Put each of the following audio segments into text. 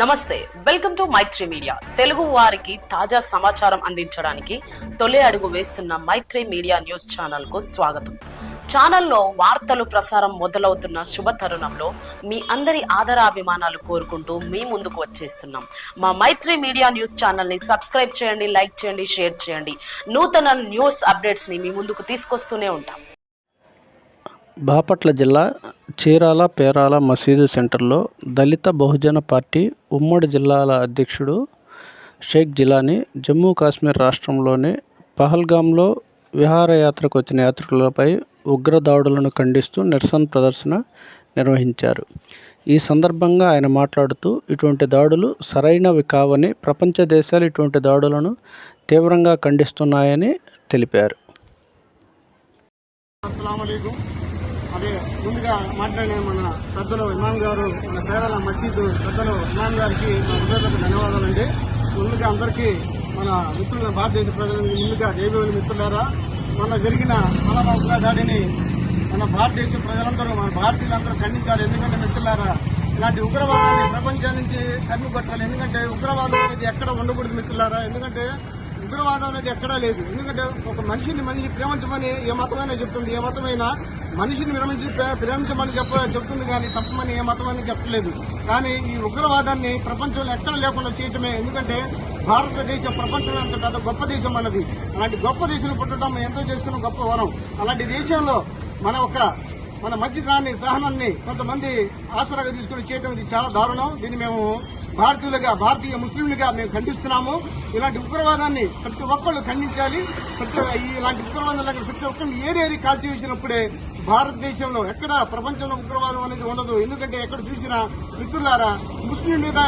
నమస్తే welcome to Maithri media. Telugu వారికి తాజా సమాచారం అందించడానికి తొలి అడుగు వేస్తున్న మైత్రి మీడియా న్యూస్ ఛానల్కు స్వాగతం. ఛానల్లో వార్తలు ప్రసారం మొదలవుతున్న శుభ తరుణంలో మీ అందరి ఆదరాభిమానాలు కోరుకుంటూ మీ ముందుకు వచ్చేస్తున్నాం. మా మైత్రి మీడియా న్యూస్ ఛానల్ని సబ్స్క్రైబ్ చేయండి లైక్ చేయండి షేర్ చేయండి. నూతన న్యూస్ అప్డేట్స్ని మీ ముందుకు తీసుకొస్తూనే ఉంటాం. బాపట్ల జిల్లా చీరాల పేరాల మసీదు సెంటర్లో దళిత బహుజన పార్టీ ఉమ్మడి జిల్లాల అధ్యక్షుడు షేక్ జిలానీ జమ్మూ కాశ్మీర్ రాష్ట్రంలోని పహల్గాంలో విహారయాత్రకు వచ్చిన యాత్రికులపై ఉగ్రదాడులను ఖండిస్తూ నిరసన ప్రదర్శన నిర్వహించారు. ఈ సందర్భంగా ఆయన మాట్లాడుతూ ఇటువంటి దాడులు సరైనవి కావని ప్రపంచ దేశాలు ఇటువంటి దాడులను తీవ్రంగా ఖండిస్తున్నాయని తెలిపారు. అదే ముందుగా మాట్లాడిన మన పెద్దలు ఇమాం గారు మన పేరాల మసీదు పెద్దలు ఇమాం గారికి మా హృదయపూర్వక ధన్యవాదాలండి. ముందుగా అందరికీ మన మిత్రుల భారతదేశ ప్రజలకు ముందుగా జైవేలు మిత్రులారా. మన జరిగిన మనవంశ దాడిని మన భారతదేశ ప్రజలందరూ మన భారతీయులందరూ ఖండించాలి ఎందుకంటే మిత్రులారా ఇలాంటి ఉగ్రవాదాన్ని ప్రపంచం నుంచి తరిమి కొట్టాలి. ఎందుకంటే ఉగ్రవాదం అనేది ఎక్కడ ఉండకూడదు మిత్రులారా. ఎందుకంటే ఉగ్రవాదం అనేది ఎక్కడా లేదు. ఎందుకంటే ఒక మనిషిని మనిషి ప్రేమించమని ఏ మతమైనా చెప్తుంది. ఏ మతమైనా మనిషిని విరమించి ప్రేమించమని చెప్ప చెప్తుంది కానీ చంపమని ఏ మతం అని చెప్పలేదు. కానీ ఈ ఉగ్రవాదాన్ని ప్రపంచంలో ఎక్కడ లేకుండా చేయటమే ఎందుకంటే భారతదేశం ప్రపంచంలో అంత పెద్ద గొప్ప దేశం అన్నది. అలాంటి గొప్ప దేశం పుట్టడం ఎంతో చేసుకున్న గొప్ప వరం. అలాంటి దేశంలో మన ఒక మన మంచితనాన్ని సహనాన్ని కొంతమంది ఆసరాగా తీసుకుని చేయడం ఇది చాలా దారుణం. దీన్ని మేము భారతీయులుగా భారతీయ ముస్లింలుగా మేము ఖండిస్తున్నాము. ఇలాంటి ఉగ్రవాదాన్ని ప్రతి ఒక్కళ్ళు ఖండించాలి. ప్రతి ఇలాంటి ఉగ్రవాదాలను ప్రతి ఒక్కళ్ళు ఏరేరి కాల్చివేసినప్పుడే భారతదేశంలో ఎక్కడ ప్రపంచంలో ఉగ్రవాదం అనేది ఉండదు. ఎందుకంటే ఎక్కడ చూసినా మిత్రులారా ముస్లిం మీద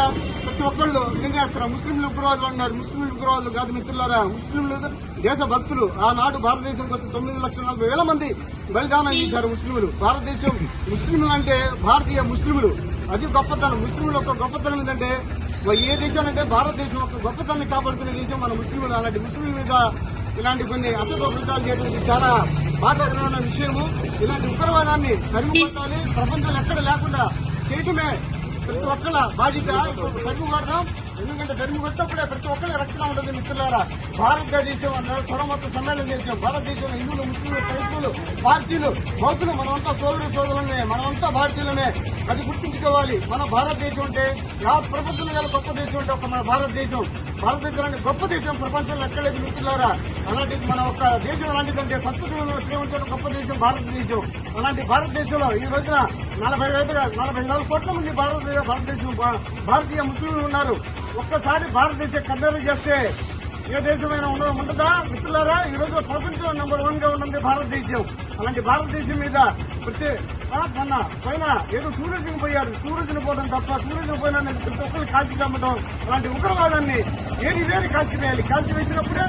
ప్రతి ఒక్కళ్ళు నిందేస్తారు ముస్లింలు ఉగ్రవాదులు ఉన్నారు ముస్లింలు ఉగ్రవాదులు కాదు మిత్రులారా. ముస్లింలు దేశభక్తులు. ఆనాడు భారతదేశంకి వచ్చి తొమ్మిది లక్షల నలభై వేల మంది బలిదానం చేశారు ముస్లింలు. భారతదేశం ముస్లింలు అంటే భారతీయ ముస్లింలు. అది గొప్పతనం. ముస్లింల యొక్క గొప్పతనం ఏంటంటే ఏ దేశం అంటే భారతదేశం యొక్క గొప్పతనాన్ని కాపాడుకునే దేశం మన ముస్లింలు అలాంటి ముస్లింల మీద ఇలాంటి కొన్ని అసభ్యతాలు చేయడం చాలా బాధాకరమైన విషయము. ఇలాంటి ఉగ్రవాదాన్ని తరిమిపట్టాలి ప్రపంచంలో ఎక్కడ లేకుండా చేయటమే ప్రతి ఒక్కళ్ళ బాధ్యత. తరిమి కొడదాం. ఎందుకంటే తరిమి కొట్టినప్పుడే ప్రతి ఒక్కరి రక్షణ ఉంటుంది మిత్రులారా. భారతదేశం అన్నారు చొర మొత్తం సమ్మేళనం చేసాం భారతదేశంలో హిందువులు ముస్లింలు క్రైస్తువులు పార్సీలు బౌద్ధులు మనమంతా సోదరు సోదరులనే మనమంతా భారతీయులనే అది గుర్తుంచుకోవాలి. మన భారతదేశం అంటే నా ప్రపంచంలో గల గొప్ప దేశం అంటే ఒక మన భారతదేశం. భారతదేశం గొప్ప దేశం. ప్రపంచంలో ఎక్కలేదు మిత్రులారా. అలాంటి మన ఒక దేశం ఎలాంటిదంటే సంస్కృతిలో ప్రేమించడం గొప్ప దేశం భారతదేశం. అలాంటి భారతదేశంలో ఈ రోజున నలభై ఐదు నలభై నాలుగు కోట్ల మంది భారతదేశ భారతదేశం భారతీయ ముస్లింలు ఉన్నారు. ఒక్కసారి భారతదేశం కద్దరు చేస్తే ఏ దేశమైనా ఉండడం ఉండదా? మిత్రులారా ఈ రోజు ప్రపంచంలో నెంబర్ వన్గా ఉన్నది భారతదేశం. అలాంటి భారతదేశం మీద ప్రతి మొన్న పైన ఏదో టూరిజం పోయారు. టూరిజం పోవడం తప్ప టూరిజం పోయినా ప్రతి ఒక్కరిని కాల్చి చంపడం అలాంటి ఉగ్రవాదాన్ని ఏది వేరు కాల్చివేయాలి కాల్చివేసినప్పుడే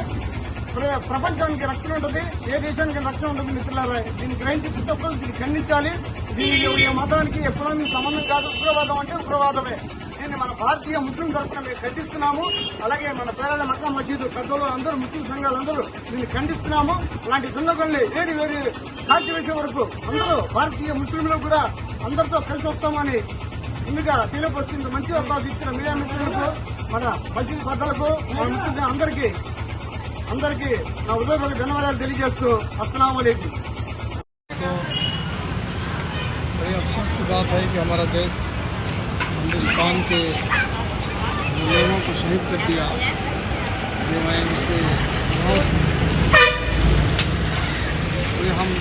ప్రపంచానికి రక్షణ ఉంటుంది ఏ దేశానికి రక్షణ ఉంటుంది మిత్రులారా? దీన్ని గ్రహించి ప్రతి ఒక్కరు దీన్ని ఖండించాలి. దీని మతానికి ఎప్పుడూ సంబంధం కాదు. ఉగ్రవాదం అంటే ఉగ్రవాదమే. దీన్ని మన భారతీయ ముస్లిం తరఫున మేము ఖండిస్తున్నాము అలాగే మన పేరాల మక్కా మసీదు పెద్దలు అందరూ ముస్లిం సంఘాలు అందరూ దీన్ని ఖండిస్తున్నాము అలాంటి దుండగుల్ని వేరు వేరు కాల్చివేసే వరకు అందరూ భారతీయ ముస్లింలు కూడా అందరితో కలిసి వస్తామని ముందుగా తెలియపరుస్తుంది మంచి అవకాశం ఇచ్చిన మీడియా మిత్రులకు మన మసీదు పెద్దలకు మన ముస్లిం అందరికీ అందరికీ నా హృదయపూర్వక ధన్యవాదాలు తెలియజేస్తూ అస్సలం అయికం तो बड़ी अफसोस की बात है कि हमारा देश ہندوستان کے لوگوں کو شہید کر دیا۔ جو میں اس سے بہت ہم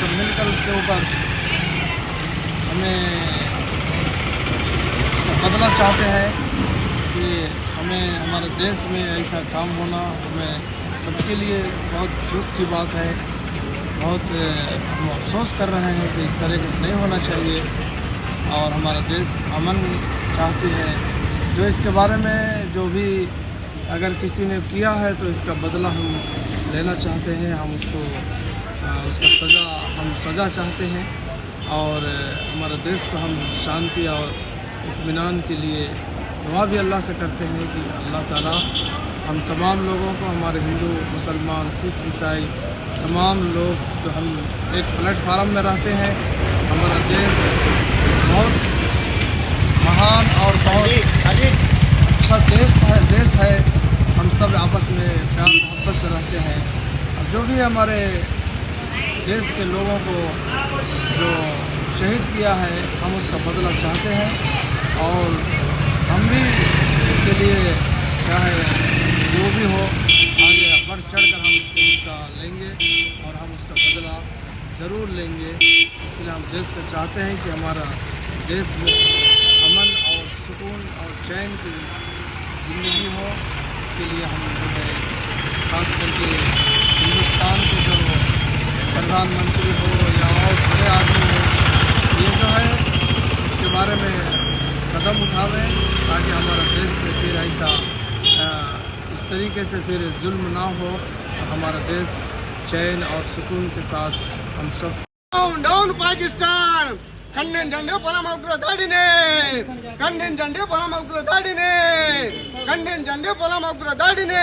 سب مل کر اس کے اوپر ہمیں بدلنا چاہتے ہیں کہ ہمیں ہمارے دیش میں ایسا کام ہونا ہمیں سب کے لیے بہت دکھ کی بات ہے۔ بہت ہم افسوس کر رہے ہیں کہ اس طرح کچھ نہیں ہونا چاہیے۔ اور ہمارا دیش امن چاہتی ہے۔ جو اس کے بارے میں جو بھی اگر کسی نے کیا ہے تو اس کا بدلہ ہم لینا چاہتے ہیں۔ ہم اس کو اس کا سزا ہم سزا چاہتے ہیں۔ اور ہمارے دیش کو ہم شانتی اور اطمینان کے لیے دعا بھی اللہ سے کرتے ہیں کہ اللہ تعالیٰ ہم تمام لوگوں کو، ہمارے ہندو، مسلمان، سکھ، عیسائی، تمام لوگ جو ہم ایک پلیٹ فارم میں رہتے ہیں، ہمارا دیش بہت مہان اور بہت اچھا دیش ہے دیش ہے۔ ہم سب آپس میں پیار محبت سے رہتے ہیں۔ اور جو بھی ہمارے دیش کے لوگوں کو جو شہید کیا ہے ہم اس کا بدلہ چاہتے ہیں۔ اور ہم بھی اس کے لیے کیا ہے جو بھی ہو آگے بڑھ چڑھ کر ہم اس کا حصہ لیں گے اور ہم اس کا بدلہ ضرور لیں گے۔ اس لیے ہم دیش سے چاہتے ہیں کہ ہمارا دیس میں امن اور سکون اور چین کی زندگی ہو، اس کے لیے ہم جو ہے، خاص کر کے ہندوستان کے جو پردھان منتری ہو یا اور بڑے آدمی ہو، یہ جو ہے، اس کے بارے میں قدم اٹھاویں تاکہ ہمارا دیش میں پھر ایسا اس طریقے سے پھر ظلم نہ ہو۔ ہمارا دیش چین اور سکون کے ساتھ ہم سب ڈاؤن ڈاؤن پاکستان ఖండించండి పొలం దాడిని. ఖండించండి పొలం దాడిని. ఖండించండి పొలం దాడిని.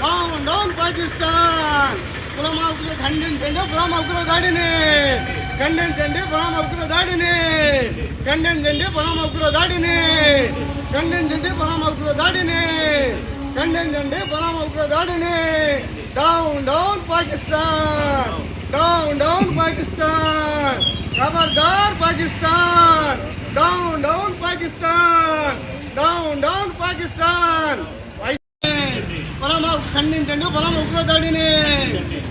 Down down Pakistan. పొలం ఖండించండి పొలం దాడిని. ఖండించండి పొలం దాడిని. ఖండించండి పొలం దాడిని. ఖండించండి పొలం దాడిని. ఖండించండి పొలం దాడిని. Down down Pakistan down down Pakistan ఖబర్దార్ Pakistan down down Pakistan down down Pakistan పొలం ఖండించండి పొలం ఉగ్ర దాడిని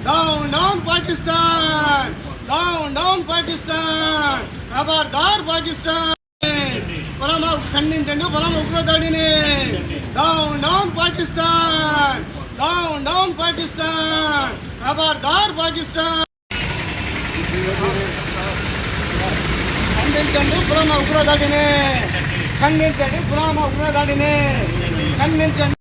down down Pakistan down down Pakistan ఖబర్దార్ పాకిస్తాన్ పొలం ఖండించండి పొలం ఉగ్ర దాడిని down down Pakistan down down Pakistan ఖబర్దార్ పాకిస్తాన్ ఖండించండి పులమ ఉగ్ర దాడిని ఖండించండి